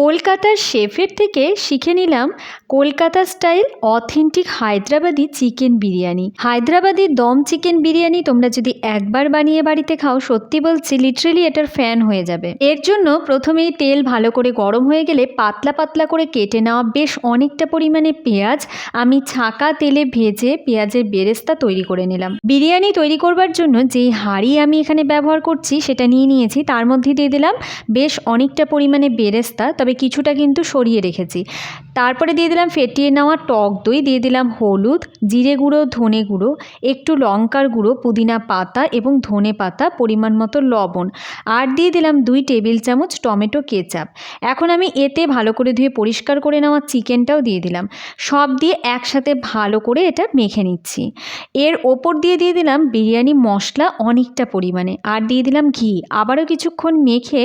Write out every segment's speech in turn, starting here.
কলকাতার শেফের থেকে শিখে নিলাম Kolkata style authentic Hyderabadi chicken biryani. Hyderabadi dum chicken biryani তোমরা যদি একবার বানিয়ে বাড়িতে খাও, সত্যি বলছি লিটারেলি এটার ফ্যান হয়ে যাবে। এর জন্য প্রথমেই তেল ভালো করে গরম হয়ে গেলে পাতলা পাতলা করে কেটে নেওয়া বেশ অনেকটা পরিমাণে পেঁয়াজ, আমি ছাকা তেলে ভেজে পেঁয়াজের বেরেস্তা তৈরি করে নিলাম। বিরিয়ানি তৈরি করবার জন্য যেই হাঁড়ি আমি এখানে ব্যবহার করছি, সেটা নিয়ে নিয়েছি। তার মধ্যে দিয়ে দিলাম বেশ অনেকটা পরিমাণে বেরেস্তা তবে কিছুটা কিন্তু সরিয়ে রেখেছি। তারপরে দিয়ে দিলাম ফেটিয়ে নেওয়া টক দই, দিয়ে দিলাম হলুদ, জিরে গুঁড়ো, ধনে গুঁড়ো, একটু লঙ্কার গুঁড়ো, পুদিনা পাতা এবং ধনে পাতা, পরিমাণ মতো লবণ। আর দিয়ে দিলাম দুই টেবিল চামচ টমেটো কেচাপ। এখন আমি এতে ভালো করে ধুয়ে পরিষ্কার করে নেওয়া চিকেনটাও দিয়ে দিলাম। সব দিয়ে একসাথে ভালো করে এটা মেখে নিচ্ছি। এর ওপর দিয়ে দিয়ে দিলাম বিরিয়ানি মশলা অনেকটা পরিমাণে। আর দিয়ে দিলাম ঘি। আবারও কিছুক্ষণ মেখে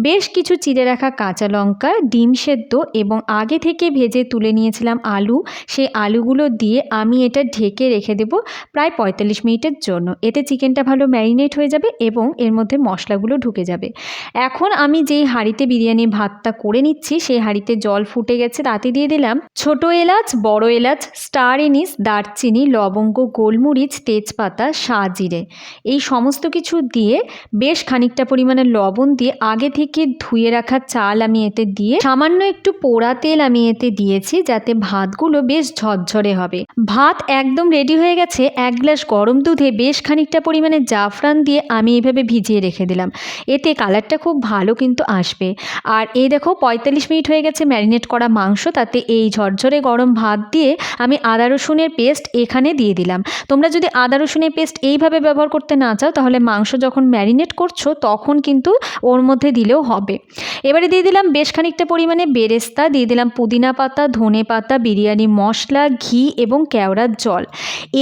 বেশ কিছু চিড়ে রাখা কাঁচা লঙ্কা ডিম সেদ্ধ এবং আগে থেকে ভেজে তুলে নিয়েছিলাম আলু। সেই আলুগুলো দিয়ে আমি এটা ঢেকে রেখে দেবো প্রায় পঁয়তাল্লিশ মিনিটের জন্য। এতে চিকেনটা ভালো ম্যারিনেট হয়ে যাবে এবং এর মধ্যে মশলাগুলো ঢুকে যাবে। এখন আমি যেই হাঁড়িতে বিরিয়ানি ভাতটা করে নিচ্ছি, সেই হাঁড়িতে জল ফুটে গেছে, তাতে দিয়ে দিলাম ছোট এলাচ, বড় এলাচ, স্টার এনিস, দারচিনি, লবঙ্গ, গোলমরিচ, তেজপাতা, সাজিরে। এই সমস্ত কিছু দিয়ে বেশ খানিকটা পরিমাণে লবণ দিয়ে আগে থেকে ধুয়ে রাখা চাল আমি এতে দিয়ে সামান্য একটু পোড়া তেল আমি এতে দিয়েছি যাতে ভাতগুলো বেশ ঝরঝরে হবে। ভাত একদম রেডি হয়ে গেছে। এক গ্লাস গরম দুধে বেশ খানিকটা পরিমাণে জাফরান দিয়ে আমি এভাবে ভিজিয়ে রেখে দিলাম। এতে কালারটা খুব ভালো কিন্তু আসবে। আর এই দেখো পঁয়তাল্লিশ মিনিট হয়ে গেছে ম্যারিনেট করা মাংস। তাতে এই ঝরঝরে গরম ভাত দিয়ে আমি আদা রসুনের পেস্ট এখানে দিয়ে দিলাম। তোমরা যদি আদা রসুনের পেস্ট এইভাবে ব্যবহার করতে না চাও, তাহলে মাংস যখন ম্যারিনেট করছ, তখন কিন্তু ওর মধ্যে দিলেও হবে। এবারে দিয়ে দিলাম বেশ খানিকটা পরিমাণে বেরেস্তা, দিয়ে দিলাম পুদিনা পাতা, ধনে পাতা, বিরিয়ানি, মশলা, ঘি এবং কেওড়ার জল।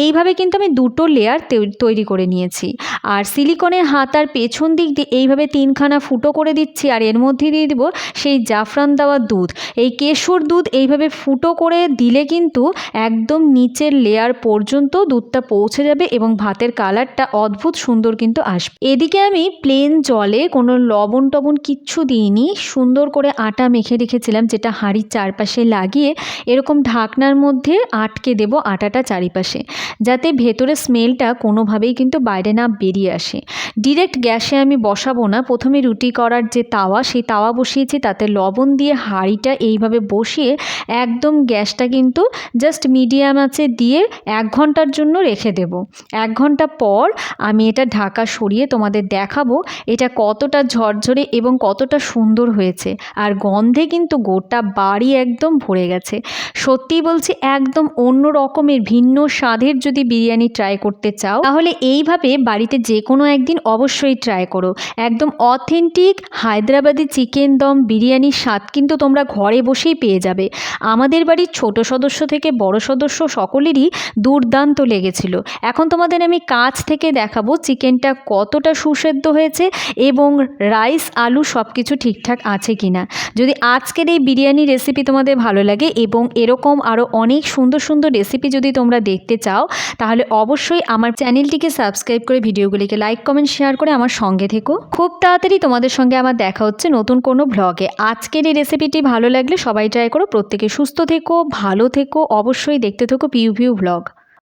এইভাবে কিন্তু আমি দুটো লেয়ার তৈরি করে নিয়েছি। আর সিলিকনের হাতার পেছন দিক দিয়ে এইভাবে তিনখানা ফুটো করে দিচ্ছি, আর এর মধ্যে দিয়ে দিব সেই জাফরান দেওয়া দুধ। এই কেশুর দুধ এইভাবে ফুটো করে দিলে কিন্তু একদম নিচের লেয়ার পর্যন্ত দুধটা পৌঁছে যাবে এবং ভাতের কালারটা অদ্ভুত সুন্দর কিন্তু আসবে। এদিকে আমি প্লেন জলে কোনো লবণ টবণ কিচ্ছু দিইনি, সুন্দর করে আটা মেখে রেখেছিলাম, যেটা হাঁড়ির চারপাশে লাগিয়ে এরকম ঢাকনার মধ্যে আটকে দেব আটাটা চারিপাশে, যাতে ভেতরে স্মেলটা কোনোভাবেই কিন্তু বাইরে না বেরিয়ে আসে। ডিরেক্ট গ্যাসে আমি বসাবো না, প্রথমে রুটি করার যে তাওয়া, সেই তাওয়া বসিয়েছি, তাতে লবণ দিয়ে হাঁড়িটা এইভাবে বসিয়ে একদম গ্যাসটা কিন্তু জাস্ট মিডিয়াম আছে দিয়ে এক ঘণ্টার জন্য রেখে দেব। এক ঘণ্টা পর আমি এটা ঢাকা সরিয়ে তোমাদের দেখাবো, এটা কতটা ঝরঝরে এবং কতটা সুন্দর হয়েছে। আর গন্ধে কিন্তু গোটা বাড়ি একদম ভরে গেছে। সত্যি বলছি, একদম অন্য রকমের, ভিন্ন স্বাদের যদি বিরিয়ানি ট্রাই করতে চাও, তাহলে এইভাবে বাড়িতে যে কোনো একদিন অবশ্যই ট্রাই করো। একদম অথেন্টিক হায়দ্রাবাদি চিকেন দম বিরিয়ানির স্বাদ কিন্তু তোমরা ঘরে বসেই পেয়ে যাবে। আমাদের বাড়ির ছোট সদস্য থেকে বড় সদস্য সকলেরই দুর্দান্ত লেগেছিল। এখন তোমাদের আমি কাছ থেকে দেখাবো চিকেনটা কতটা সুসেদ্ধ হয়েছে এবং রাইস আলু সব কিছু ঠিকঠাক আছে কি না যদি আজকের এই বিরিয়ানি রেসিপি তোমাদের ভালো লাগে এবং এরকম আরও অনেক সুন্দর সুন্দর রেসিপি যদি তোমরা দেখতে চাও, তাহলে অবশ্যই আমার চ্যানেলটিকে সাবস্ক্রাইব করে ভিডিওগুলিকে লাইক কমেন্ট শেয়ার করে আমার সঙ্গে থেকো। খুব তাড়াতাড়ি তোমাদের সঙ্গে আমার দেখা হচ্ছে নতুন কোনো ভ্লগে আজকের এই রেসিপিটি ভালো লাগলে সবাই ট্রাই করো। প্রত্যেকে সুস্থ থেকো, ভালো থেকো, অবশ্যই দেখতে থেকো পিউ পিউ ভ্লগ